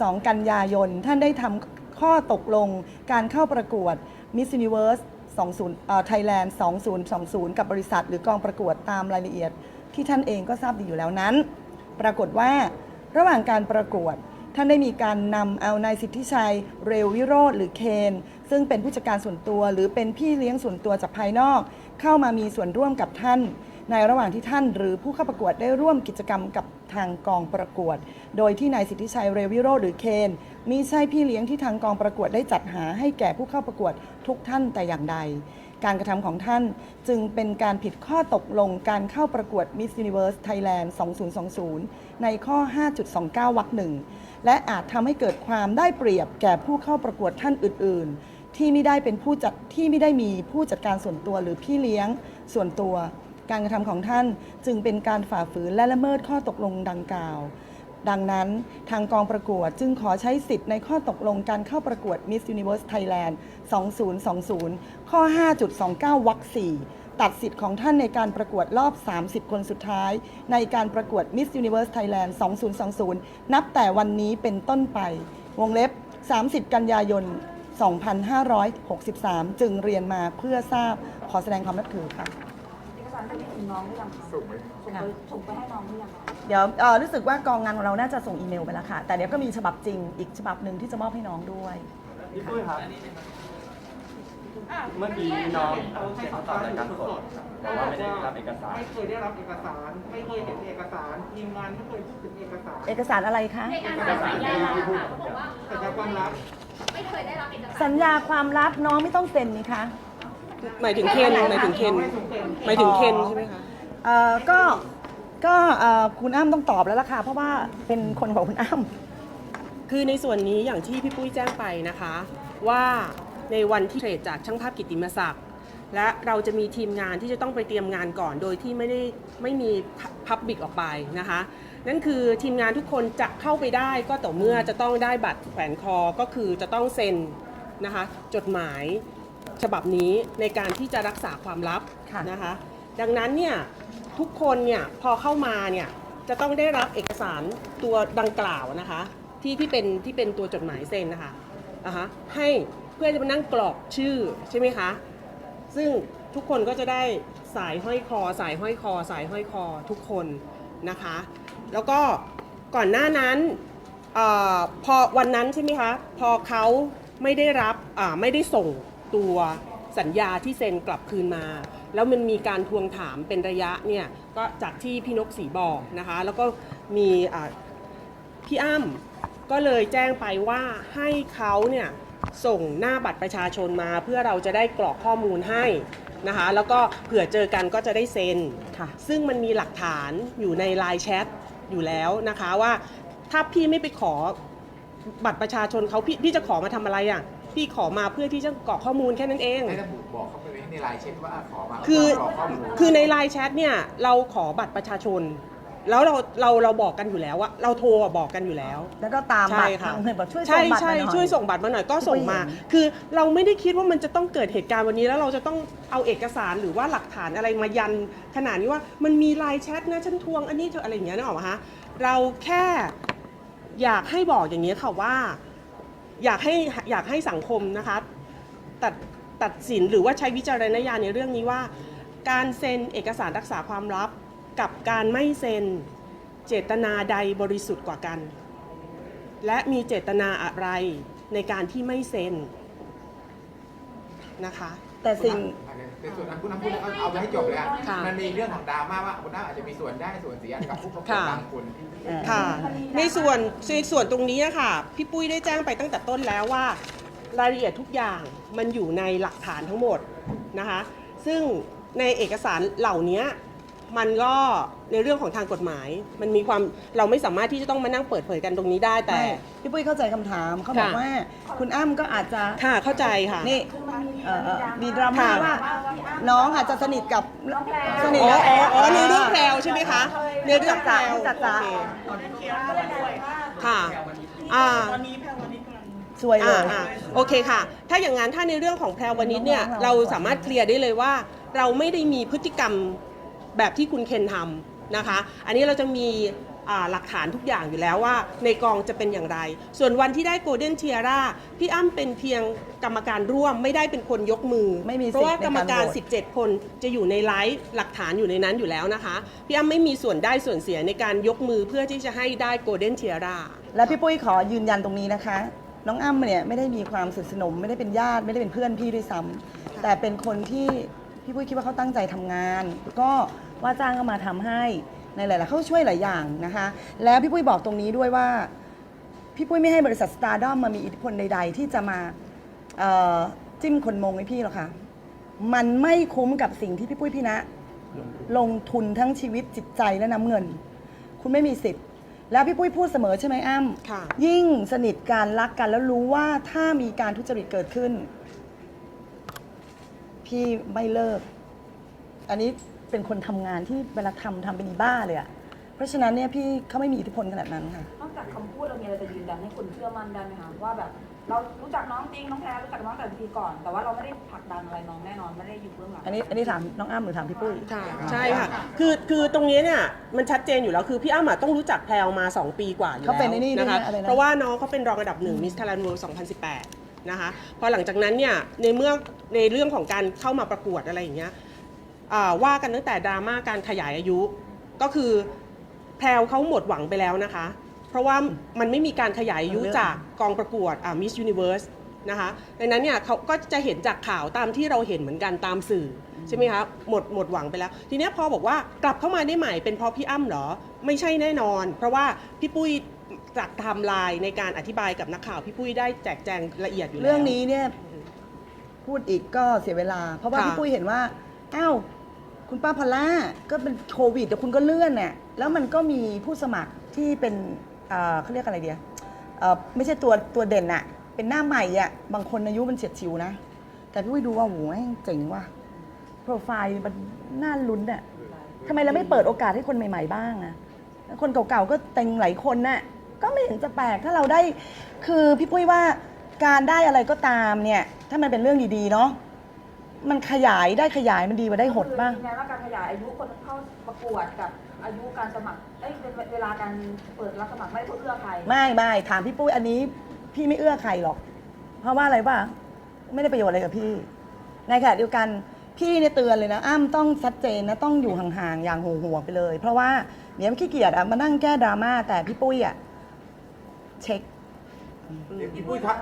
22 กันยายน ท่านได้ทำข้อตกลงการเข้าประกวด Miss Universe 20เอ่อ Thailand 2020 กับบริษัท หรือกองประกวดตามรายละเอียด ที่ท่านเองก็ทราบดีอยู่แล้วนั้น ปรากฏว่าระหว่างการประกวดท่านได้มีการนำเอานายสิทธิชัย เรววิโรธหรือเคน ซึ่งเป็นผู้จัดการส่วนตัว หรือเป็นพี่เลี้ยงส่วนตัวจากภายนอก เข้ามามีส่วนร่วมกับท่าน ในระหว่างที่ท่านหรือผู้เข้าประกวดได้ร่วมกิจกรรมกับทางกองประกวด โดยที่นายสิทธิชัยเรวิโรหรือเคนมิใช่พี่เลี้ยงที่ทางกองประกวดได้จัดหาให้แก่ผู้เข้าประกวดทุกท่านแต่อย่างใด การกระทำของท่านจึงเป็นการผิดข้อตกลงการเข้าประกวด Miss Universe Thailand 2020 ในข้อ 5.29 วรรคหนึ่งและอาจทำให้เกิดความได้เปรียบแก่ผู้เข้าประกวดท่านอื่น ๆ ที่ไม่ได้เป็นผู้จัดที่ไม่ได้มีผู้จัดการส่วนตัวหรือพี่เลี้ยงส่วนตัว การกระทำของท่านจึงเป็นการฝ่าฝืนและละเมิดข้อตกลงดังกล่าว ดังนั้นทางกองประกวดจึงขอใช้สิทธิ์ในข้อตกลงการเข้าประกวด Miss Universe Thailand 2020 ข้อ 5.29 วรรค4ตัดสิทธิ์ของท่านในการประกวดรอบ 30 คนสุดท้าย ในการประกวด Miss Universe Thailand 2020 นับแต่วันนี้เป็นต้นไป วงเล็บ 30 กันยายน2563 จึงเรียนมาเพื่อทราบขอแสดงความนับถือค่ะ เอกสารตัวนี้ถึงน้องหรือยังคะส่งไหมส่งไปส่งไปให้น้องหรือยังคะเดี๋ยวเอ่อรู้สึกว่ากองงานของเราน่าจะส่งอีเมลไปแล้วค่ะ แต่เดี๋ยวก็มีฉบับจริงอีกฉบับหนึ่งที่จะมอบให้น้องด้วย พี่ปุ้ยครับ เมื่อกี้น้องให้เขาตอบรายการสดบอกว่าไม่ได้รับเอกสาร ไม่เคยได้รับเอกสาร ไม่เคยเห็นเอกสารทีมงานไม่เคยพูดถึงเอกสารเอกสารอะไรคะ ในการหาสัญญาค่ะเขาบอกว่าสัญญาความลับไม่เคยได้รับเอกสารสัญญาความลับน้องไม่ต้องเซ็นนี่คะ หมายถึงเคนหมายถึงเคนหมายถึงเคนใช่ไหมคะเอ่อก็ก็เอ่อคุณอ้ำต้องตอบแล้วล่ะค่ะเพราะว่าเป็นคนของคุณอ้ำคือในส่วนนี้อย่างที่พี่ปุ้ยแจ้งไปนะคะ ว่าในวันที่เทรดจากช่างภาพกิตติมศักดิ์และเราจะมีทีมงานที่จะต้องไปเตรียมงานก่อนโดยที่ไม่ได้ไม่มีพับบิกออกไปนะคะ นั่นคือทีมงานทุกคนจะเข้าไปได้ก็ต่อเมื่อจะต้องได้บัตรแขวนคอก็คือจะต้องเซ็นนะคะ จดหมาย ฉบับนี้ในการที่จะรักษาความลับค่ะนะคะ ดังนั้นเนี่ยทุกคนเนี่ยพอเข้ามาเนี่ยจะต้องได้รับเอกสารตัวดังกล่าวนะคะ ที่ที่เป็นที่เป็นตัวจดหมายเซ็นนะคะนะคะให้เพื่อจะมานั่งกรอกชื่อใช่ไหมคะ ซึ่งทุกคนก็จะได้สายห้อยคอ สายห้อยคอ สายห้อยคอทุกคนนะคะ แล้วก็ก่อนหน้านั้นเออพอวันนั้นใช่ไหมคะ พอเขาไม่ได้รับอ่าไม่ได้ส่ง ตัวสัญญาที่เซ็นกลับคืนมา แล้วมันมีการทวงถามเป็นระยะเนี่ยก็จากที่พี่นกสีบอกนะคะ แล้วก็มีพี่อ้ำก็เลยแจ้งไปว่าให้เขาเนี่ยส่งหน้าบัตรประชาชนมาเพื่อเราจะได้กรอกข้อมูลให้นะคะ แล้วก็เผื่อเจอกันก็จะได้เซ็นค่ะซึ่งมันมีหลักฐานอยู่ในไลน์แชทอยู่แล้วนะคะว่าถ้าพี่ไม่ไปขอบัตรประชาชนเขาพี่พี่จะขอมาทำอะไรอะ พี่ขอมาเพื่อที่จะกรอกข้อมูลแค่นั้นเองให้ระบุบอกเขาไปไว้ในไลน์เช็คว่าขอมาคือขอข้อมูลคือในไลน์แชทเนี่ยเราขอบัตรประชาชน แล้วเราเราเราบอกกันอยู่แล้วว่าเราโทรอะบอกกันอยู่แล้ว แล้วก็ตามบัตรทางเงินบอกช่วยส่ใช่งบัตรใช่มาหน่อย ช่วยส่งบัตรมาหน่อยก็ส่งมาไม่เห็นคือเราไม่ได้คิดว่ามันจะต้องเกิดเหตุการณ์วันนี้แล้วเราจะต้องเอาเอกสารหรือว่าหลักฐานอะไรมายัน ขนาดนี้ว่ามันมีไลน์แชทนะฉันทวงอันนี้เธออะไรอย่างเงี้ยนึกออกไหมคะเราแค่อยากให้บอกอย่างนี้ยค่ะว่า อยากให้อยากให้สังคมนะคะตัดตัดสินหรือว่าใช้วิจารณญาณในเรื่องนี้ว่า การเซ็นเอกสารรักษาความลับ กับการไม่เซ็นเจตนาใดบริสุทธิ์กว่ากัน และมีเจตนาอะไรในการที่ไม่เซ็น นะคะ แต่สิ่ง ในส่วนนั้นคุณน้ำพูดเอาเอาไปให้จบเลยอะค่ะมันมีเรื่องของดราม่าว่าคุณน้ำอาจจะมีส่วนได้ส่วนเสียกับผู้ประกวดค่ะบางคนค่ะ ในส่วนในส่วนตรงนี้อะค่ะ พี่ปุ้ยได้แจ้งไปตั้งแต่ต้นแล้วว่า รายละเอียดทุกอย่างมันอยู่ในหลักฐานทั้งหมดนะคะ ซึ่งในเอกสารเหล่านี้มันก็ในเรื่องของทางกฎหมาย มันมีความเราไม่สามารถที่จะต้องมานั่งเปิดเผยกันตรงนี้ได้แต่ ไม่พี่ปุ้ยเข้าใจคำถามเขาบอกค่ะ ว่า คุณอ้ำก็อาจจะ ค่ะเข้าใจค่ะ นี่คือมันมี เอ่อเอ่อมีดราม่าค่ะว่าน้องอาจจะสนิทกับน้องแพรสนิทอ๋อกับอ๋ออ๋อในเรื่องแพรวใช่ไหมคะในเรื่องแพรวจัดจ้าโอเค ค่ะอ่าช่วยเลอ่าย อ่าโอเคค่ะ ถ้าอย่างนั้นถ้าในเรื่องของแพรวนิดเนี่ยน้องๆเราสามารถเคลียร์ได้เลยว่า เราไม่ได้มีพฤติกรรมแบบที่คุณเคนทำนะคะ อันนี้เราจะมีอ่า หลักฐานทุกอย่างอยู่แล้วว่า ในกองจะเป็นอย่างไร ส่วนวันที่ได้โกลเด้นเทียร่าพี่อ้ำเป็นเพียงกรรมการร่วมไม่ได้เป็นคนยกมือ ไม่มีสิทธิ์เพราะว่ากรรมการ ในการโหวต 17 คนจะอยู่ในไลฟ์หลักฐานอยู่ในนั้นอยู่แล้วนะคะพี่อ้ำไม่มีส่วนได้ส่วนเสียในการยกมือเพื่อที่จะให้ได้โกลเด้นเทียร่า และพี่ปุ้ยขอยืนยันตรงนี้นะคะ น้องอ้ำเนี่ยไม่ได้มีความสนิทสนม ไม่ได้เป็นญาติไม่ได้เป็นเพื่อนพี่ด้วยซ้ำแต่เป็นคนที่พี่ปุ้ยคิดว่าเขาตั้งใจทำงาน ก็ว่าจ้างก็มาทำให้ ในหลายๆเขาช่วยหลายอย่างนะคะ แล้วพี่ปุ้ยบอกตรงนี้ด้วยว่า พี่ปุ้ยไม่ให้บริษัทสตาร์ดอมมามีอิทธิพลใด ๆ ที่จะมาเอ่อจิ้มคนมงให้พี่หรอกค่ะ มันไม่คุ้มกับสิ่งที่พี่ปุ้ยพี่นะ ลงทุนทั้งชีวิตจิตใจและน้ำเงิน คุณไม่มีสิทธิ์ แล้วพี่ปุ้ยพูดเสมอใช่ไหมอ้ำค่ะยิ่งสนิทกันรักกันแล้วรู้ว่าถ้ามีการทุจริตเกิดขึ้น พี่ไม่เลิก อันนี้ เป็นคนทำงานที่เวลาทำทำเป็นอีบ้าเลยอะเพราะฉะนั้นเนี่ยพี่เขาไม่มีอิทธิพลขนาดนั้นค่ะ นอกจากคำพูดเรามีอะไรจะยืนยันให้คนเชื่อมั่นได้ไหมคะว่าแบบ เรารู้จักน้องจริงน้องแพรรู้จักน้องแต่ปีก่อน แต่ว่าเราไม่ได้ผลักดันอะไรน้องแน่นอนไม่ได้อยู่เบื้องหลังอันนี้อันนี้ถามน้องอ้ำหรือถามพี่ปุ้ย ค่ะใช่ค่ะ คือคือตรงนี้เนี่ยมันชัดเจนอยู่แล้วคือพี่อ้ำอะต้องรู้จักแพลวมา 2 ปีกว่าอยู่แล้วเขาเป็นไอ้นี่ด้วยนะคะนะอะไรนะ เพราะว่าน้องเขาเป็นรองระดับหนึ่งมิส t ท a รันเวิลด์2018 นะคะพอหลังจากนั้นเนี่ยในเมื่อในเรื่องของการเข้ามาประกวดอะไรอย่างเงี้ยอ่า ว่ากันตั้งแต่ดราม่าการขยายอายุ ก็คือแพลวเขาหมดหวังไปแล้วนะคะ เพราะว่ามันไม่มีการขยายอายุจากกองประกวดมิสยูนิเวิร์สนะคะดังนั้นเนี่ยเขาก็จะเห็นจากข่าวตามที่เราเห็นเหมือนกันตามสื่อใช่ไหมคะหมดหมดหวังไปแล้ว ทีเนี้ยพอบอกว่ากลับเข้ามาได้ใหม่เป็นเพราะพี่อ้ำเหรอ ไม่ใช่แน่นอน เพราะว่าพี่ปุ้ยจากไทม์ไลน์ในการอธิบายกับนักข่าวพี่ปุ้ยได้แจกแจงละเอียดอยู่แล้วเรื่องนี้เนี่ยพูดอีกก็เสียเวลา เพราะว่าค่ะพี่ปุ้ยเห็นว่าอ้าว คุณป้าพอลล่าก็เป็นโควิดแต่คุณก็เลื่อนเนี่ยแล้วมันก็มีผู้สมัครที่เป็นเอ่อเขาเรียกอะไรเดียเอ่อไม่ใช่ตัวตัวเด่นอะเป็นหน้าใหม่อะบางคนอายุมันเฉียดชิวนะ แต่พี่ปุ้ยดูว่าโหแม่งเจ๋งว่ะโปรไฟล์มันน่าลุ้นอะทำไมเราไม่เปิดโอกาสให้คนใหม่ ๆ บ้างอะคนเก่าๆก็เต็งหลายคนน่ะก็ไม่เห็นจะแปลกถ้าเราได้ คือพี่ปุ้ยว่าการได้อะไรก็ตามเนี่ย ถ้ามันเป็นเรื่องดีๆเนาะ มันขยายได้ขยายมันดีกว่าได้หดบ้างคือยืนยันว่าการขยายอายุคนเข้าประกวดกับอายุการสมัคร เอ้ยเวลาการเปิดรับสมัครไม่ได้เพื่อเอื้อใครไม่ไม่ถามพี่ปุ้ยอันนี้พี่ไม่เอื้อใครหรอก เพราะว่าอะไรป่ะไม่ได้ประโยชน์อะไรกับพี่ในขณะเดียวกันพี่เนี่ยเตือนเลยนะอ้ำต้องชัดเจนนะต้องอยู่ห่างๆอย่างห่วงๆไปเลย เพราะว่าเดี๋ยวมันขี้เกียจอะมานั่งแก้ดราม่าแต่พี่ปุ้ยอะเช็คเดี๋ยวพี่ปุ้ยครับ